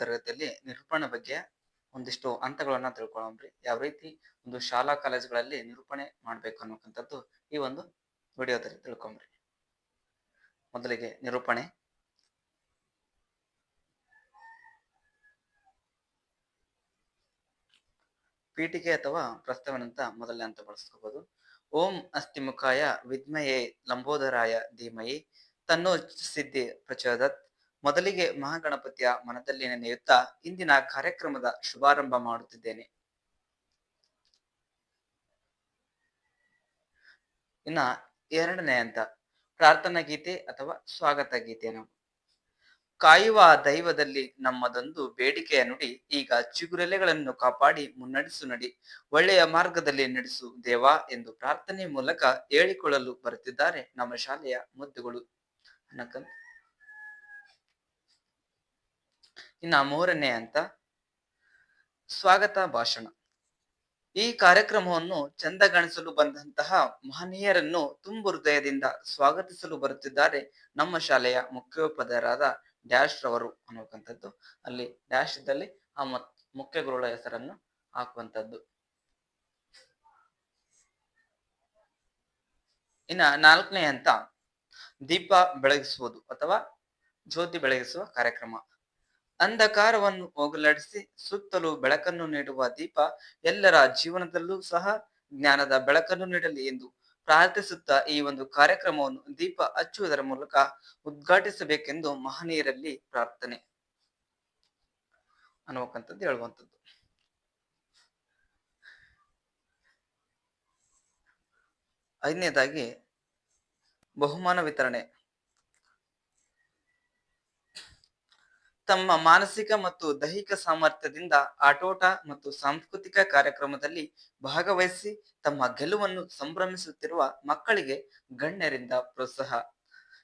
ತರಗತಿಯಲ್ಲಿ ನಿರೂಪಣೆ ಬಗ್ಗೆ ಒಂದಿಷ್ಟು ಹಂತಗಳನ್ನ ತಿಳ್ಕೊಳ್ಳೋಣ್ರಿ. ಯಾವ ರೀತಿ ಒಂದು ಶಾಲಾ ಕಾಲೇಜುಗಳಲ್ಲಿ ನಿರೂಪಣೆ ಮಾಡ್ಬೇಕು ಅನ್ನೋಕ್ಕಂಥದ್ದು ಈ ಒಂದು ವಿಡಿಯೋದಲ್ಲಿ ತಿಳ್ಕೊಂಬ್ರಿ. ಮೊದಲಿಗೆ ನಿರೂಪಣೆ. ಪೀಠಿಕೆ ಅಥವಾ ಪ್ರಸ್ತಾವನೆ ಅಂತ ಮೊದಲನೇ ಅಂತ ಬಳಸ್ಕೋಬಹುದು ಓಂ ಅಸ್ತಿ ಮುಖಾಯ ವಿದ್ಮಯೇ ಲಂಬೋದರಾಯ ಧೀಮಯಿ ತನ್ನೋ ಸಿದ್ಧಿ ಪ್ರಚೋದತ್ ಮೊದಲಿಗೆ ಮಹಾಗಣಪತಿಯ ಮನದಲ್ಲಿ ನೆನೆಯುತ್ತಾ ಇಂದಿನ ಕಾರ್ಯಕ್ರಮದ ಶುಭಾರಂಭ ಮಾಡುತ್ತಿದ್ದೇನೆ. ಇನ್ನ ಎರಡನೇ ಅಂತ ಪ್ರಾರ್ಥನಾ ಗೀತೆ ಅಥವಾ ಸ್ವಾಗತ ಗೀತೆ ನಾವು. ಕಾಯುವ ದೈವದಲ್ಲಿ ನಮ್ಮದೊಂದು ಬೇಡಿಕೆಯ ನುಡಿ, ಈಗ ಚಿಗುರೆಲೆಗಳನ್ನು ಕಾಪಾಡಿ ಮುನ್ನಡೆಸು ನಡಿ, ಒಳ್ಳೆಯ ಮಾರ್ಗದಲ್ಲಿ ನಡೆಸು ದೇವಾ ಎಂದು ಪ್ರಾರ್ಥನೆ ಮೂಲಕ ಹೇಳಿಕೊಳ್ಳಲು ಬರುತ್ತಿದ್ದಾರೆ ನಮ್ಮ ಶಾಲೆಯ ಮುದ್ದುಗಳು. ಅನ್ನಕ್ಕಂತ ಇನ್ನ ಮೂರನೇ ಅಂತ ಸ್ವಾಗತ ಭಾಷಣ. ಈ ಕಾರ್ಯಕ್ರಮವನ್ನು ಚಂದಗಣಿಸಲು ಬಂದಂತಹ ಮಹನೀಯರನ್ನು ತುಂಬು ಹೃದಯದಿಂದ ಸ್ವಾಗತಿಸಲು ಬರುತ್ತಿದ್ದಾರೆ ನಮ್ಮ ಶಾಲೆಯ ಮುಖ್ಯೋಪಾಧ್ಯಾಯರಾದ ಡ್ಯಾಶ್ ರವರು ಅನ್ನುವಂಥದ್ದು. ಅಲ್ಲಿ ಡ್ಯಾಶ್ ಇದ್ದಲ್ಲಿ ಆ ಮುಖ್ಯ ಗುರುಗಳ ಹೆಸರನ್ನು ಹಾಕುವಂಥದ್ದು. ಇನ್ನ ನಾಲ್ಕನೇ ಅಂತ ದೀಪ ಬೆಳಗಿಸುವುದು ಅಥವಾ ಜ್ಯೋತಿ ಬೆಳಗಿಸುವ ಕಾರ್ಯಕ್ರಮ. ಅಂಧಕಾರವನ್ನು ಹೋಗಲಾಡಿಸಿ ಸುತ್ತಲೂ ಬೆಳಕನ್ನು ನೀಡುವ ದೀಪ ಎಲ್ಲರ ಜೀವನದಲ್ಲೂ ಸಹ ಜ್ಞಾನದ ಬೆಳಕನ್ನು ನೀಡಲಿ ಎಂದು ಪ್ರಾರ್ಥಿಸುತ್ತಾ ಈ ಒಂದು ಕಾರ್ಯಕ್ರಮವನ್ನು ದೀಪ ಹಚ್ಚುವುದರ ಮೂಲಕ ಉದ್ಘಾಟಿಸಬೇಕೆಂದು ಮಹನೀಯರಲ್ಲಿ ಪ್ರಾರ್ಥನೆ ಅನ್ನುವಂಥದ್ದು ಹೇಳುವಂಥದ್ದು. ಐದನೇದಾಗಿ ಬಹುಮಾನ ವಿತರಣೆ. ತಮ್ಮ ಮಾನಸಿಕ ಮತ್ತು ದೈಹಿಕ ಸಾಮರ್ಥ್ಯದಿಂದ ಆಟೋಟ ಮತ್ತು ಸಾಂಸ್ಕೃತಿಕ ಕಾರ್ಯಕ್ರಮದಲ್ಲಿ ಭಾಗವಹಿಸಿ ತಮ್ಮ ಗೆಲುವನ್ನು ಸಂಭ್ರಮಿಸುತ್ತಿರುವ ಮಕ್ಕಳಿಗೆ ಗಣ್ಯರಿಂದ ಪ್ರೋತ್ಸಾಹ.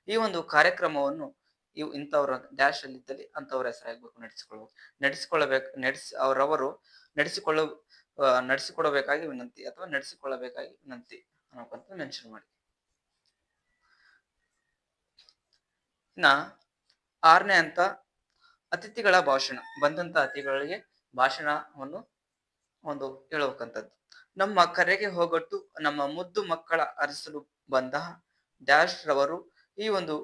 ಈ ಒಂದು ಕಾರ್ಯಕ್ರಮವನ್ನು ಇವು ಇಂಥವ್ರ ಡ್ಯಾಶ್ ಅಲ್ಲಿ ಇದ್ದಲ್ಲಿ ಅಂಥವ್ರ ಹೆಸರಾಗಬೇಕು ನಡೆಸಿಕೊಳ್ಳಬೇಕು ನಡೆಸಿಕೊಳ್ಳಬೇಕು, ನಡೆಸಿ, ಅವರವರು ನಡೆಸಿಕೊಳ್ಳ ನಡೆಸಿಕೊಡಬೇಕಾಗಿ ವಿನಂತಿ ಅಥವಾ ನಡೆಸಿಕೊಳ್ಳಬೇಕಾಗಿ ವಿನಂತಿ ಅನ್ನೋಕ್ಕಂತ ಮೆನ್ಷನ್ ಮಾಡಿ. ಇನ್ನ ಆರನೇ ಅಂತ ಅತಿಥಿಗಳ ಭಾಷಣ, ಬಂದಂತ ಅತಿಥಿಗಳಿಗೆ ಭಾಷಣವನ್ನು ಒಂದು ಹೇಳಬೇಕಂತದ್ದು. ನಮ್ಮ ಕರೆಗೆ ಹೋಗಟ್ಟು ನಮ್ಮ ಮುದ್ದು ಮಕ್ಕಳ ಅರಸಲು ಬಂದ ಡ್ಯಾಶ್ ರವರು ಈ ಒಂದು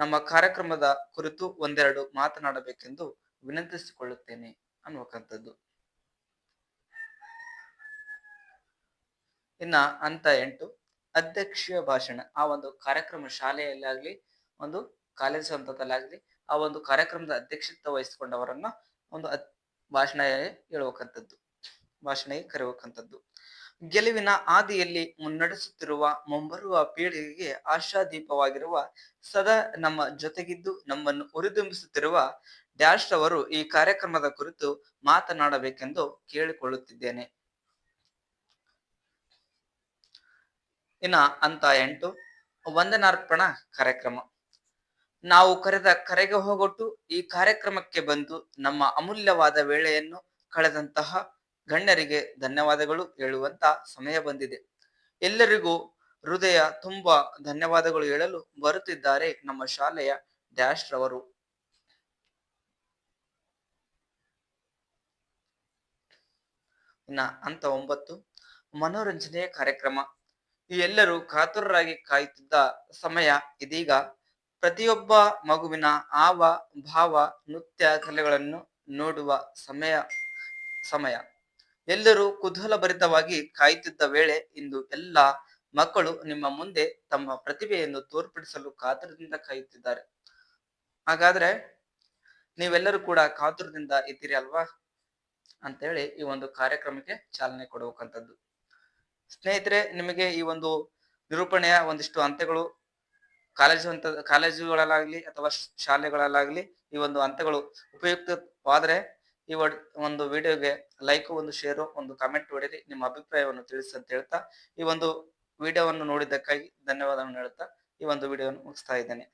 ನಮ್ಮ ಕಾರ್ಯಕ್ರಮದ ಕುರಿತು ಒಂದೆರಡು ಮಾತನಾಡಬೇಕೆಂದು ವಿನಂತಿಸಿಕೊಳ್ಳುತ್ತೇನೆ ಅನ್ನುವಂಥದ್ದು ಇನ್ನ ಅಂತ ಎಂಟು, ಅಧ್ಯಕ್ಷೀಯ ಭಾಷಣ. ಆ ಒಂದು ಕಾರ್ಯಕ್ರಮ ಶಾಲೆಯಲ್ಲಾಗ್ಲಿ ಒಂದು ಕಾಲೇಜು ಆ ಒಂದು ಕಾರ್ಯಕ್ರಮದ ಅಧ್ಯಕ್ಷತೆ ವಹಿಸಿಕೊಂಡವರನ್ನ ಒಂದು ಭಾಷಣ ಹೇಳುವಂಥದ್ದು ಭಾಷಣ ಕರೆಯುವಂಥದ್ದು ಗೆಲುವಿನ ಆದಿಯಲ್ಲಿ ಮುನ್ನಡೆಸುತ್ತಿರುವ ಮುಂಬರುವ ಪೀಳಿಗೆಗೆ ಆಶಾದೀಪವಾಗಿರುವ, ಸದಾ ನಮ್ಮ ಜೊತೆಗಿದ್ದು ನಮ್ಮನ್ನು ಹುರಿದುಂಬಿಸುತ್ತಿರುವ ಡ್ಯಾಶ್ ಅವರು ಈ ಕಾರ್ಯಕ್ರಮದ ಕುರಿತು ಮಾತನಾಡಬೇಕೆಂದು ಕೇಳಿಕೊಳ್ಳುತ್ತಿದ್ದೇನೆ. ಇನ್ನ ಅಂತ ಎಂಟು. ವಂದನಾರ್ಪಣ ಕಾರ್ಯಕ್ರಮ. ನಾವು ಕರೆದ ಕರೆಗೆ ಹೋಗೊಟ್ಟು ಈ ಕಾರ್ಯಕ್ರಮಕ್ಕೆ ಬಂದು ನಮ್ಮ ಅಮೂಲ್ಯವಾದ ವೇಳೆಯನ್ನು ಕಳೆದಂತಹ ಗಣ್ಯರಿಗೆ ಧನ್ಯವಾದಗಳು ಹೇಳುವಂತ ಸಮಯ ಬಂದಿದೆ. ಎಲ್ಲರಿಗೂ ಹೃದಯ ತುಂಬಾ ಧನ್ಯವಾದಗಳು ಹೇಳಲು ಬರುತ್ತಿದ್ದಾರೆ ನಮ್ಮ ಶಾಲೆಯ ಡ್ಯಾಶ್ ರವರು. ಇನ್ನ ಅಂತ ಒಂಬತ್ತು, ಮನೋರಂಜನೆಯ ಕಾರ್ಯಕ್ರಮ. ಈ ಎಲ್ಲರೂ ಕಾತುರರಾಗಿ ಕಾಯುತ್ತಿದ್ದ ಸಮಯ ಇದೀಗ ಪ್ರತಿಯೊಬ್ಬ ಮಗುವಿನ ಆವ, ಭಾವ, ನೃತ್ಯ ಕಲೆಗಳನ್ನು ನೋಡುವ ಸಮಯ ಸಮಯ. ಎಲ್ಲರೂ ಕುತೂಹಲಭರಿತವಾಗಿ ಕಾಯುತ್ತಿದ್ದ ವೇಳೆ ಇಂದು ಎಲ್ಲ ಮಕ್ಕಳು ನಿಮ್ಮ ಮುಂದೆ ತಮ್ಮ ಪ್ರತಿಭೆಯನ್ನು ತೋರ್ಪಡಿಸಲು ಕಾತುರದಿಂದ ಕಾಯುತ್ತಿದ್ದಾರೆ. ಹಾಗಾದ್ರೆ ನೀವೆಲ್ಲರೂ ಕೂಡ ಕಾತುರದಿಂದ ಇದ್ದೀರಿ ಅಲ್ವಾ? ಅಂತ ಹೇಳಿ ಈ ಒಂದು ಕಾರ್ಯಕ್ರಮಕ್ಕೆ ಚಾಲನೆ ಕೊಡಬೇಕಂತದ್ದು ಸ್ನೇಹಿತರೆ, ನಿಮಗೆ ಈ ಒಂದು ನಿರೂಪಣೆಯ ಒಂದಿಷ್ಟು ಹಂತಗಳು ಕಾಲೇಜು ಅಂತ ಕಾಲೇಜುಗಳಲ್ಲಾಗ್ಲಿ ಅಥವಾ ಶಾಲೆಗಳಲ್ಲಾಗ್ಲಿ ಈ ಒಂದು ಹಂತಗಳು ಉಪಯುಕ್ತವಾದರೆ ಈ ಒಂದು ವಿಡಿಯೋಗೆ ಲೈಕ್, ಒಂದು ಶೇರು, ಒಂದು ಕಾಮೆಂಟ್ ಹೊಡಿರಿ ನಿಮ್ಮ ಅಭಿಪ್ರಾಯವನ್ನು ತಿಳಿಸಿ ಅಂತ ಹೇಳ್ತಾ ಈ ಒಂದು ವಿಡಿಯೋವನ್ನು ನೋಡಿದ್ದಕ್ಕಾಗಿ ಧನ್ಯವಾದವನ್ನು ಹೇಳ್ತಾ ಈ ಒಂದು ವಿಡಿಯೋವನ್ನು ಮುಗಿಸ್ತಾ ಇದ್ದೇನೆ.